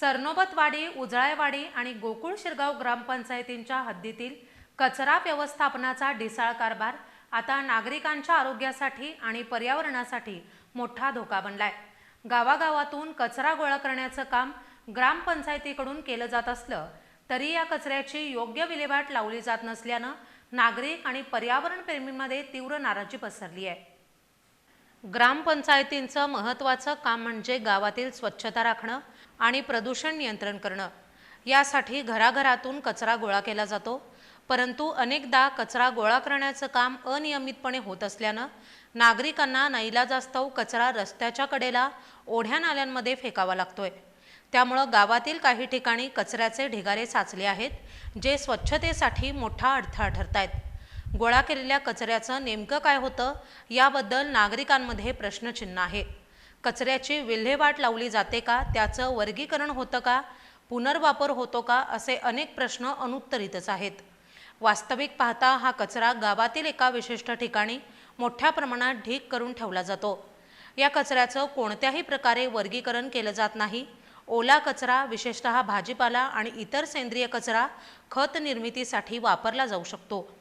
सरनोबतवाडी उजळायवाडी आणि गोकुळ शिरगाव ग्रामपंचायतींच्या हद्दीतील कचरा व्यवस्थापनाचा ढिसाळ कारभार आता नागरिकांच्या आरोग्यासाठी आणि पर्यावरणासाठी मोठा धोका बनलाय. गावागावातून कचरा गोळा करण्याचं काम ग्रामपंचायतीकडून केलं जात असलं तरी या कचऱ्याची योग्य विल्हेवाट लावली जात नसल्यानं नागरिक आणि पर्यावरणप्रेमींमध्ये तीव्र नाराजी पसरली आहे. ग्रामपंचायतींचं महत्त्वाचं काम म्हणजे गावातील स्वच्छता राखणं आणि प्रदूषण नियंत्रण करणं. यासाठी घराघरातून कचरा गोळा केला जातो परंतु अनेकदा कचरा गोळा करण्याचं काम अनियमितपणे होत असल्यानं नागरिकांना नाईलाजास्तव कचरा रस्त्याच्या कडेला ओढ्या नाल्यांमध्ये फेकावा लागतोय. त्यामुळं गावातील काही ठिकाणी कचऱ्याचे ढिगारे साचले आहेत जे स्वच्छतेसाठी मोठा अडथळा ठरत आहेत गोळा केलेल्या कचऱ्याचं नेमकं काय होतं याबद्दल नागरिकांमध्ये प्रश्नचिन्ह आहे. कचऱ्याची विल्हेवाट लावली जाते का? त्याचं वर्गीकरण होतं का? पुनर्वापर होतो का? असे अनेक प्रश्न अनुत्तरितच आहेत. वास्तविक पाहता हा कचरा गावातील एका विशिष्ट ठिकाणी मोठ्या प्रमाणात ढीक करून ठेवला जातो. या कचऱ्याचं कोणत्याही प्रकारे वर्गीकरण केलं जात नाही. ओला कचरा विशेषतः भाजीपाला आणि इतर सेंद्रिय कचरा खत निर्मितीसाठी वापरला जाऊ शकतो.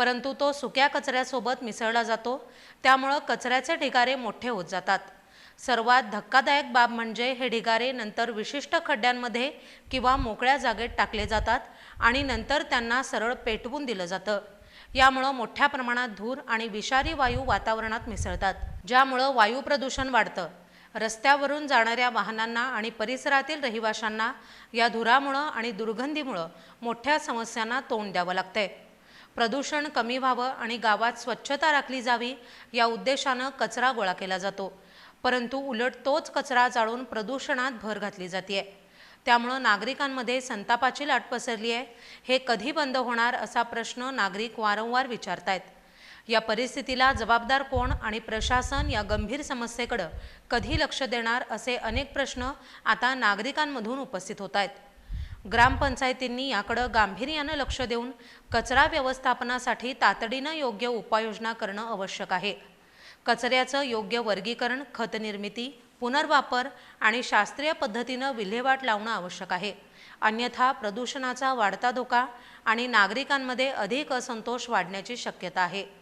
परंतु तो सुक्या कचऱ्यासोबत मिसळला जातो. त्यामुळं कचऱ्याचे ढिगारे मोठे होत जातात. सर्वात धक्कादायक बाब म्हणजे हे ढिगारे नंतर विशिष्ट खड्ड्यांमध्ये किंवा मोकळ्या जागेत टाकले जातात आणि नंतर त्यांना सरळ पेटवून दिलं जातं. यामुळं मोठ्या प्रमाणात धूर आणि विषारी वायू वातावरणात मिसळतात ज्यामुळं वायू प्रदूषण वाढतं. रस्त्यावरून जाणाऱ्या वाहनांना आणि परिसरातील रहिवाशांना या धुरामुळं आणि दुर्गंधीमुळं मोठ्या समस्यांना तोंड द्यावं लागतंय. प्रदूषण कमी व्हावं आणि गावात स्वच्छता राखली जावी या उद्देशानं कचरा गोळा केला जातो. परंतु उलट तोच कचरा जाळून प्रदूषणात भर घातली जाते त्यामुळं नागरिकांमध्ये संतापाची लाट पसरली आहे हे कधी बंद होणार असा प्रश्न नागरिक वारंवार विचारतायत. या परिस्थितीला जबाबदार कोण आणि प्रशासन या गंभीर समस्येकडं कधी लक्ष देणार असे अनेक प्रश्न आता नागरिकांमधून उपस्थित होत आहेत ग्रामपंचायतींनी याकडं गांभीर्यानं लक्ष देऊन कचरा व्यवस्थापनासाठी तातडीनं योग्य उपाययोजना करणं आवश्यक आहे. कचऱ्याचं योग्य वर्गीकरण खतनिर्मिती पुनर्वापर आणि शास्त्रीय पद्धतीनं विल्हेवाट लावणं आवश्यक आहे. अन्यथा प्रदूषणाचा वाढता धोका आणि नागरिकांमध्ये अधिक असंतोष वाढण्याची शक्यता आहे.